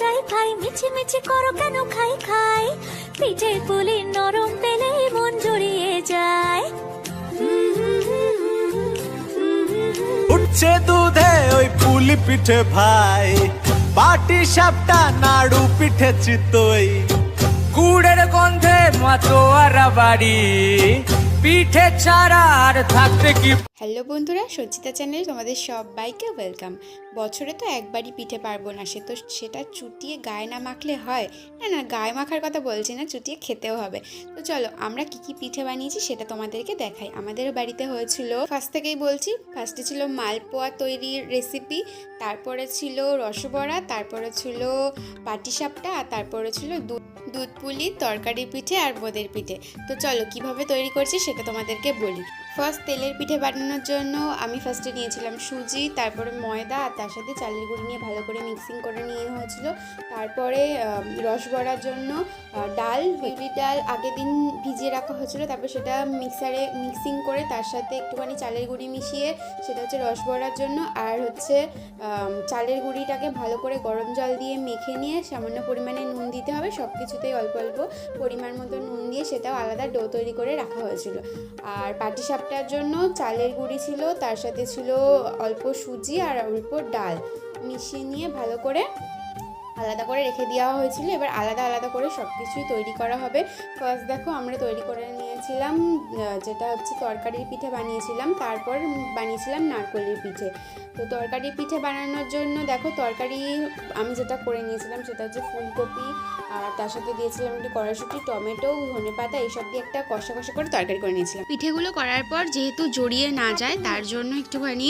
যাই ভাই মিছি মিছি করো কেন? খাই খাই। পিঠে পুলি নরম পেলে মন জড়িয়ে যায়। উঠছে দুধে ওই পুলি পিঠে ভাই। পাটি সাপটা নাড়ু পিঠে চিতই। গুড়ের গন্ধে মাতোয়ারা বাড়ি। পিঠে ছাড়া আর থাকতে কি? হ্যালো বন্ধুরা সজ্জিতা চ্যানেল তোমাদের সবাইকে ওয়েলকাম বছরে তো একবারই পিঠে পারব না, সে তো সেটা চুটিয়ে গায়ে না মাখলে হয়। না না, গায়ে মাখার কথা বলছি না, চুটিয়ে খেতেও হবে। তো চলো, আমরা কি কি পিঠে বানিয়েছি সেটা তোমাদেরকে দেখাই। আমাদের বাড়িতে হয়েছিল ফার্স্ট থেকেই বলছি ফার্স্টে ছিল মালপোয়া তৈরির রেসিপি তারপরে ছিল রসবড়া, তারপরে ছিল পাটিসাপটা, আর তারপরে ছিল দুধ দুধ পুলি, তরকারি পিঠে আর বোদের পিঠে। তো চলো, কীভাবে তৈরি করছি সেটা তোমাদেরকে বলি। ফার্স্ট তেলের পিঠে বানানোর জন্য আমি ফার্স্টে নিয়েছিলাম সুজি, তারপরে ময়দা, আর তার সাথে চালের গুঁড়ি নিয়ে ভালো করে মিক্সিং করে নিয়ে হয়েছিল। তারপরে রস বড়ার জন্য ডাল বিউলি ডাল আগের দিন ভিজিয়ে রাখা হয়েছিল। তারপর সেটা মিক্সারে মিক্সিং করে তার সাথে একটুখানি চালের গুঁড়ি মিশিয়ে সেটা হচ্ছে রস বড়ার জন্য আর হচ্ছে চালের গুঁড়িটাকে ভালো করে গরম জল দিয়ে মেখে নিয়ে সামান্য পরিমাণে নুন দিতে হবে। সব কিছুতেই অল্প অল্প পরিমাণ মতো নুন দিয়ে সেটাও আলাদা ডো তৈরি করে রাখা হয়েছিল। আর পাটিসাপটার জন্য চালের গুঁড়ি ছিল, তার সাথে ছিল অল্প সুজি আর অল্প ডাল মিশিয়ে নিয়ে ভালো করে আলাদা করে রেখে দেওয়া হয়েছিল। এবার আলাদা আলাদা করে সব কিছুই তৈরি করা হবে। ফার্স্ট দেখো, আমরা তৈরি করে নিয়েছিলাম যেটা হচ্ছে তরকারির পিঠে বানিয়েছিলাম। তারপর বানিয়েছিলাম নারকলের পিঠে। তো তরকারি পিঠে বানানোর জন্য দেখো, তরকারি আমি যেটা করে নিয়েছিলাম সেটা হচ্ছে ফুলকপি, আর তার সাথে দিয়েছিলাম একটু কড়াইশুঁটি, টমেটো ধনে পাতা এইসব দিয়ে একটা কষা কষা করে তরকারি করে নিয়েছিলাম। পিঠেগুলো করার পর যেহেতু জড়িয়ে না যায়, তার জন্য একটুখানি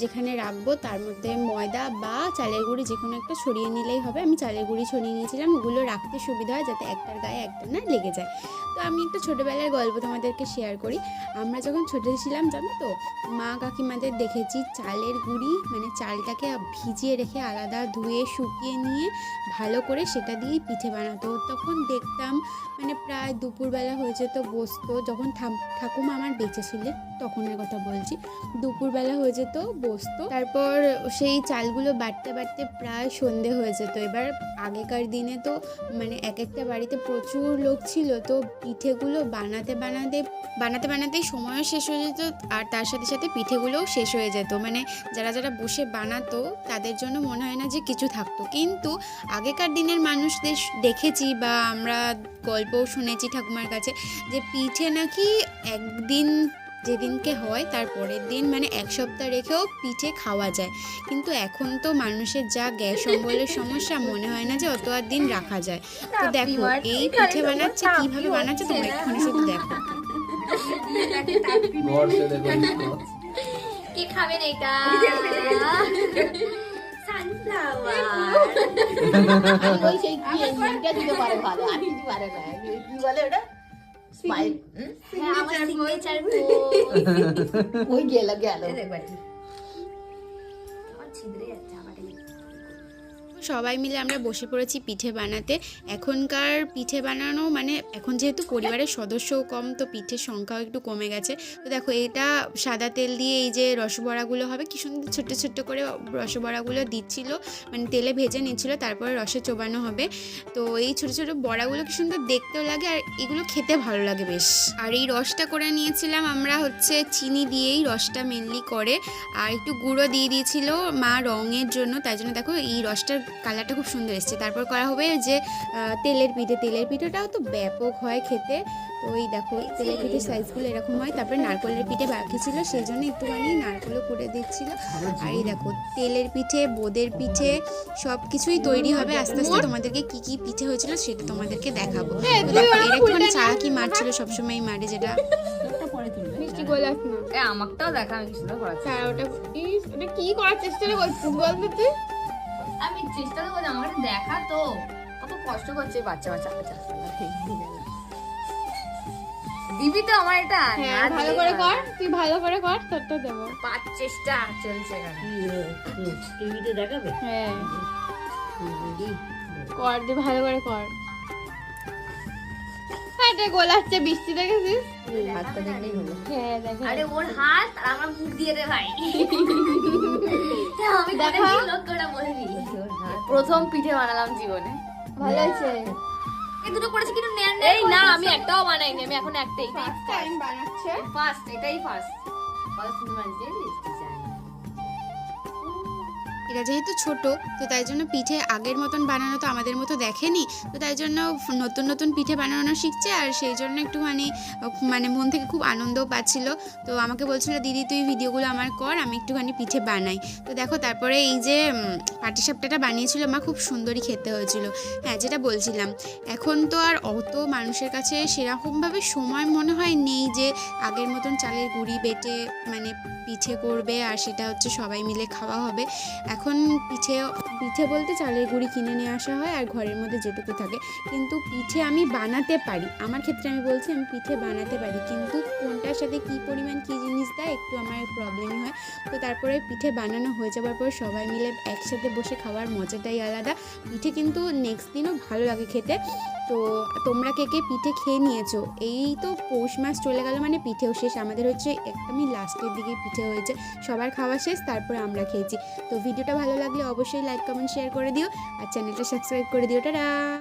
যেখানে রাখব তার মধ্যে ময়দা বা চালের গুঁড়ি যে কোনো একটা ছড়িয়ে নিলেই হবে। আমি চালের গুঁড়ি ছড়িয়ে নিয়েছিলাম, ওগুলো রাখতে সুবিধা হয় যাতে একটার গায়ে একটা না লেগে যায়। তো আমি একটা ছোটোবেলার গল্প তোমাদেরকে শেয়ার করি। আমরা যখন ছোটো ছিলাম, জানো তো, মা কাকিমাদের দেখেছি চালের গুঁড়ি মানে চালটাকে ভিজিয়ে রেখে আলাদা ধুয়ে, শুকিয়ে নিয়ে ভালো করে সেটা দিয়েই পিঠে বানাতো। তখন দেখতাম মানে প্রায় দুপুরবেলা হয়ে যেত বসতো যখন ঠাকুমা আমার বেঁচে ছিল তখনের কথা বলছি। দুপুরবেলা হয়ে যেত বসতো তারপর সেই চালগুলো বাটতে বাটতে প্রায় সন্ধে হয়ে যেত। এবার আগেকার দিনে তো মানে এক একটা বাড়িতে প্রচুর লোক ছিল, তো পিঠেগুলো বানাতে বানাতে বানাতে বানাতেই সময়ও শেষ হয়ে যেত আর তার সাথে সাথে পিঠেগুলোও শেষ হয়ে যেত। মানে যারা যারা বসে বানাতো তাদের জন্য মনে হয় না যে কিছু থাকতো। কিন্তু আগেকার দিনের মানুষদের দেখেছি বা আমরা গল্পও শুনেছি ঠাকুমার কাছে যে পিঠে নাকি একদিন যেদিনকে হয় তার পরের দিন মানে এক সপ্তাহ রেখেও পিঠে খাওয়া যায়। কিন্তু এখন তো মানুষের যা গ্যাস অম্বলের সমস্যা মনে হয় না যে অত আর দিন রাখা যায়। তো দেখো এই পিঠে বানাচ্ছে কীভাবে বানাচ্ছে তোমরা একটুখানি শুধু দেখো। কে খাবেন এটা সানফ্লাওয়ার। ওই সেই দিতে পারে ভালো আর কিছু পারে না। কি বলে ওটা? স্মাইল হ্যাঁ সবাই মিলে আমরা বসে পড়েছি পিঠে বানাতে। এখনকার পিঠে বানানো মানে এখন যেহেতু পরিবারের সদস্যও কম, তো পিঠের সংখ্যাও একটু কমে গেছে। তো দেখো, এটা সাদা তেল দিয়ে এই যে রসবড়াগুলো হবে, কি সুন্দর ছোট্ট ছোট্ট করে রসবড়াগুলো দিচ্ছিল। মানে তেলে ভেজে নিচ্ছিল, তারপরে রসে চোবানো হবে। তো এই ছোট ছোট বড়াগুলো কি সুন্দর দেখতেও লাগে, আর এগুলো খেতে ভালো লাগে বেশ। আর এই রসটা করে নিয়েছিলাম আমরা হচ্ছে চিনি দিয়েই, রসটা মেনলি করে। আর একটু গুঁড়ো দিয়ে দিয়েছিল মা রঙের জন্য, তাই জন্য দেখো এই রসটার কালারটা খুব সুন্দর এসছে। তারপর করা হবে যে তেলের পিঠে তেলের পিঠেটাও তো ব্যাপক হয় খেতে। তো এই দেখো তেলের পিঠের সাইজগুলো এরকম হয়। তারপরে নারকলের পিঠে বাকি ছিল সেই জন্য একটুখানি নারকলও করে দিচ্ছিল। আর এই দেখো তেলের পিঠে বোদের পিঠে সব কিছুই তৈরি হবে। আস্তে আস্তে তোমাদেরকে কি কি পিঠে হয়েছিল সেটা তোমাদেরকে দেখাবো। তো দেখো এর একটুখানি চালাকি মারছিল সবসময় মারে যেটা। মিষ্টি গোলাপ আমারটাও দেখা আমি কিছু করাচ্ছি হ্যাঁ ওটা কি করার চেষ্টা করছিস বলতে তুই? আমি চেষ্টা করব আমাকে দেখা তো। কত কষ্ট করছে বাচ্চা বাচ্চা আচ্ছা দিবি তো আমার এটা? হ্যাঁ ভালো করে কর তুই ভালো করে কর তোরটা দেবো। পাঁচ চেষ্টা চলছে টিভিতে দেখাবে? হ্যাঁ। কর দে ভালো করে কর। হ্যাঁ গোলাচ্ছে বৃষ্টি দেখেছিস? হাতটা দেখলেই হলো হ্যাঁ দেখে আরে ওর হাত আর আমার মুখ দিয়ে দে ভাই। প্রথম পিঠে বানালাম জীবনে। ভালো হয়েছে। দুটো করেছি কিন্তু এই না আমি একটাও বানাইনি আমি এখন একটাই টাইম বানাচ্ছে। ফার্স্ট এটাই ফার্স্ট ফার্স্ট এরা যেহেতু ছোট, তো তাই জন্য পিঠে আগের মতন বানানো তো আমাদের মতো দেখেনি। তো তাই জন্য নতুন নতুন পিঠে বানানো শিখছে আর সেই জন্য একটুখানি মানে মন থেকে খুব আনন্দও পাচ্ছিল। তো আমাকে বলছিল, দিদি, তুই ভিডিওগুলো আমার কর, আমি একটুখানি পিঠে বানাই। তো দেখো, তারপরে এই যে পাটিসাপটাটা বানিয়েছিল, মা খুব সুন্দরই খেতে হয়েছিল। হ্যাঁ যেটা বলছিলাম, এখন তো আর অত মানুষের কাছে সেরকমভাবে সময় মনে হয় নেই যে, আগের মতন চালের গুঁড়ি বেটে মানে পিঠে করবে আর সেটা হচ্ছে সবাই মিলে খাওয়া হবে। এখন পিঠে পিঠে বলতে চালের গুঁড়ি কিনে নিয়ে আসা হয় আর ঘরের মধ্যে যেটুকু থাকে। কিন্তু পিঠে আমি বানাতে পারি। আমার ক্ষেত্রে আমি বলছি আমি পিঠে বানাতে পারি। কিন্তু কোনটার সাথে কী পরিমাণ কী জিনিস দেয় একটু আমার প্রবলেমই হয়। তো তারপরে পিঠে বানানো হয়ে যাওয়ার পর সবাই মিলে একসাথে বসে খাওয়ার মজাটাই আলাদা। পিঠে কিন্তু নেক্সট দিনও ভালো লাগে খেতে। তো তোমরা কে কে পিঠে খেয়ে নিয়েছো? এই তো পৌষ মাস চলে গেল মানে পিঠেও শেষ। আমাদের হচ্ছে একদমই লাস্টের দিকে পিঠে হয়েছে। সবার খাওয়া শেষ, তারপরে আমরা খেয়েছি। তো ভিডিওটা ভালো লাগলে অবশ্যই লাইক কমেন্ট শেয়ার করে দিও। আর চ্যানেলটা সাবস্ক্রাইব করে দিও। টাটা!